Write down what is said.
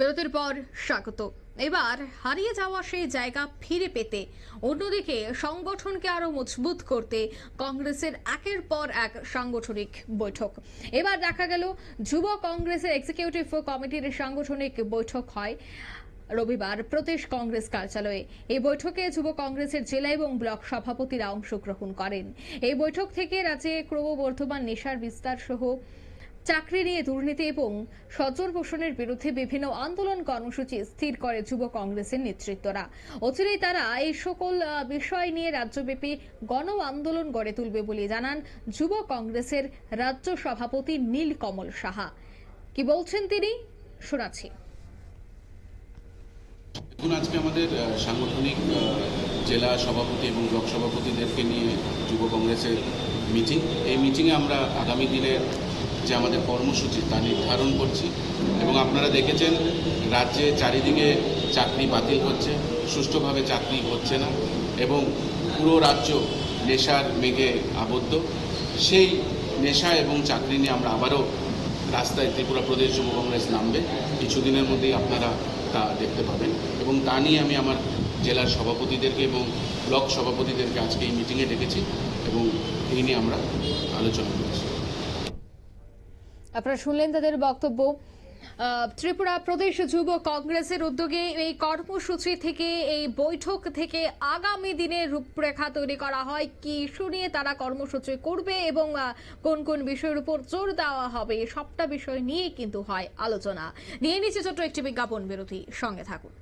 বিরতির পর স্বাগত। এবার হারিয়ে যাওয়া সেই জায়গা ফিরে পেতে, অন্যদিকে সংগঠনকে আরও মজবুত করতে কংগ্রেসের একের পর এক সাংগঠনিক বৈঠক। এবার দেখা গেল, যুব কংগ্রেসের এক্সিকিউটিভ কমিটির সাংগঠনিক বৈঠক হয় রবিবার প্রদেশ কংগ্রেস কার্যালয়ে। এই বৈঠকে যুব কংগ্রেসের জেলা এবং ব্লক সভাপতিরা অংশগ্রহণ করেন। এই বৈঠক থেকে রাজ্যে ক্রমবর্ধমান নেশার বিস্তার সহ চাকরি নিয়ে দুর্নীতি এবং সজ্জন পোষণের বিরুদ্ধে বিভিন্ন আন্দোলন কর্মসূচি স্থির করে যুব কংগ্রেসের নেতৃত্বরা। অচিরেই তারা এই সকল বিষয় নিয়ে রাজ্যব্যাপী গণ আন্দোলন গড়ে তুলবে বলে জানান যুব কংগ্রেসের রাজ্য সভাপতি নীলকমল সাহা। কি বলছেন তিনি? শোনাচ্ছি। আজকে আমাদের সাংগঠনিক জেলা সভাপতি এবং ব্লক সভাপতিদেরকে নিয়ে যুব কংগ্রেসের মিটিং। এই মিটিংয়ে আমরা আগামী দিনের যে আমাদের কর্মসূচি তা নির্ধারণ করছি এবং আপনারা দেখেছেন, রাজ্যে চারিদিকে চাকরি বাতিল হচ্ছে, সুষ্ঠুভাবে চাকরি হচ্ছে না এবং পুরো রাজ্য নেশার মেঘে আবদ্ধ। সেই নেশা এবং চাকরি নিয়ে আমরা আবারও রাস্তায় ত্রিপুরা প্রদেশ যুব কংগ্রেস নামবে। কিছুদিনের মধ্যেই আপনারা তা দেখতে পাবেন এবং তা নিয়ে আমি আমার জেলার সভাপতিদেরকে এবং ব্লক সভাপতিদেরকে আজকে এই মিটিংয়ে ডেকেছি এবং এই নিয়ে আমরা আলোচনা করেছি। আপনারা শুনলেন তাদের বক্তব্য। ত্রিপুরা প্রদেশ যুব কংগ্রেসের উদ্যোগে এই কর্মসূচি থেকে, এই বৈঠক থেকে আগামী দিনের রূপরেখা তৈরি করা হয়। কি ইস্যু নিয়ে তারা কর্মসূচি করবে এবং কোন কোন বিষয়ের উপর জোর দেওয়া হবে সবটা বিষয় নিয়ে কিন্তু হয় আলোচনা। নিয়ে নিচ্ছে ছোট্ট একটি বিজ্ঞাপন বিরতি। সঙ্গে থাকুন।